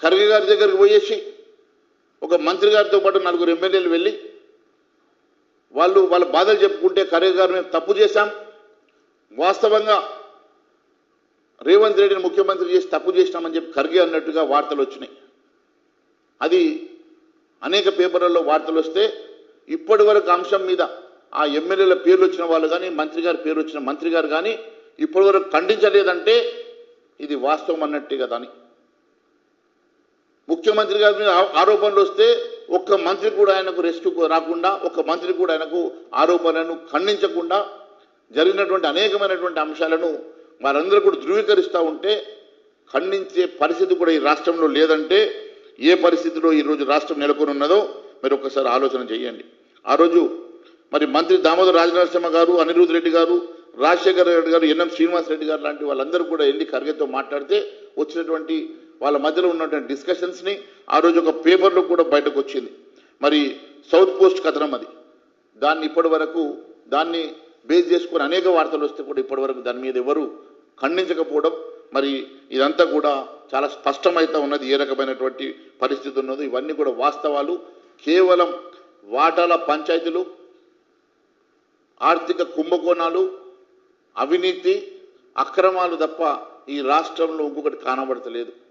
ఖర్గే గారి దగ్గరికి పోయేసి ఒక మంత్రి గారితో పాటు నలుగురు ఎమ్మెల్యేలు వెళ్ళి వాళ్ళు వాళ్ళ బాధలు చెప్పుకుంటే ఖర్గే గారు మేము తప్పు చేశాం. వాస్తవంగా రేవంత్ రెడ్డిని ముఖ్యమంత్రి చేసి తప్పు చేసినామని చెప్పి ఖర్గే అన్నట్టుగా వార్తలు వచ్చినాయి. అది అనేక పేపర్లలో వార్తలు వస్తే ఇప్పటి వరకు అంశం మీద ఆ ఎమ్మెల్యేల పేర్లు వచ్చిన వాళ్ళు కానీ మంత్రి గారి పేరు వచ్చిన మంత్రి గారు కానీ ఇప్పటి వరకు ఖండించలేదంటే ఇది వాస్తవం అన్నట్టే కదా అని ముఖ్యమంత్రి గారి మీద ఆరోపణలు వస్తే ఒక్క మంత్రి కూడా ఆయనకు రెస్క్యూ రాకుండా ఒక్క మంత్రి కూడా ఆయనకు ఆరోపణలను ఖండించకుండా జరిగినటువంటి అనేకమైనటువంటి అంశాలను వారందరూ కూడా ధృవీకరిస్తూ ఉంటే ఖండించే పరిస్థితి కూడా ఈ రాష్ట్రంలో లేదంటే ఏ పరిస్థితిలో ఈరోజు రాష్ట్రం నెలకొని ఉన్నదో మీరు ఒక్కసారి ఆలోచన చేయండి. ఆ రోజు మరి మంత్రి దామోదర్ రాజనరసింహ గారు అనిరుద్ రెడ్డి గారు రాజశేఖర రెడ్డి గారు ఎన్ఎం శ్రీనివాస్ రెడ్డి గారు లాంటి వాళ్ళందరూ కూడా వెళ్ళి ఖర్గేతో మాట్లాడితే వచ్చినటువంటి వాళ్ళ మధ్యలో ఉన్నటువంటి డిస్కషన్స్ని ఆ రోజు ఒక పేపర్లో కూడా బయటకు వచ్చింది. మరి సౌత్ పోస్ట్ కథనం అది. దాన్ని ఇప్పటి వరకు దాన్ని బేస్ చేసుకుని అనేక వార్తలు వస్తే కూడా ఇప్పటి వరకు దాని మీద ఎవరు ఖండించకపోవడం మరి ఇదంతా కూడా చాలా స్పష్టమైతే ఉన్నది. ఏ రకమైనటువంటి పరిస్థితి ఉన్నదో ఇవన్నీ కూడా వాస్తవాలు. కేవలం వాటాల పంచాయతీలు ఆర్థిక కుంభకోణాలు అవినీతి అక్రమాలు తప్ప ఈ రాష్ట్రంలో ఇంకొకటి కానబడతలేదు.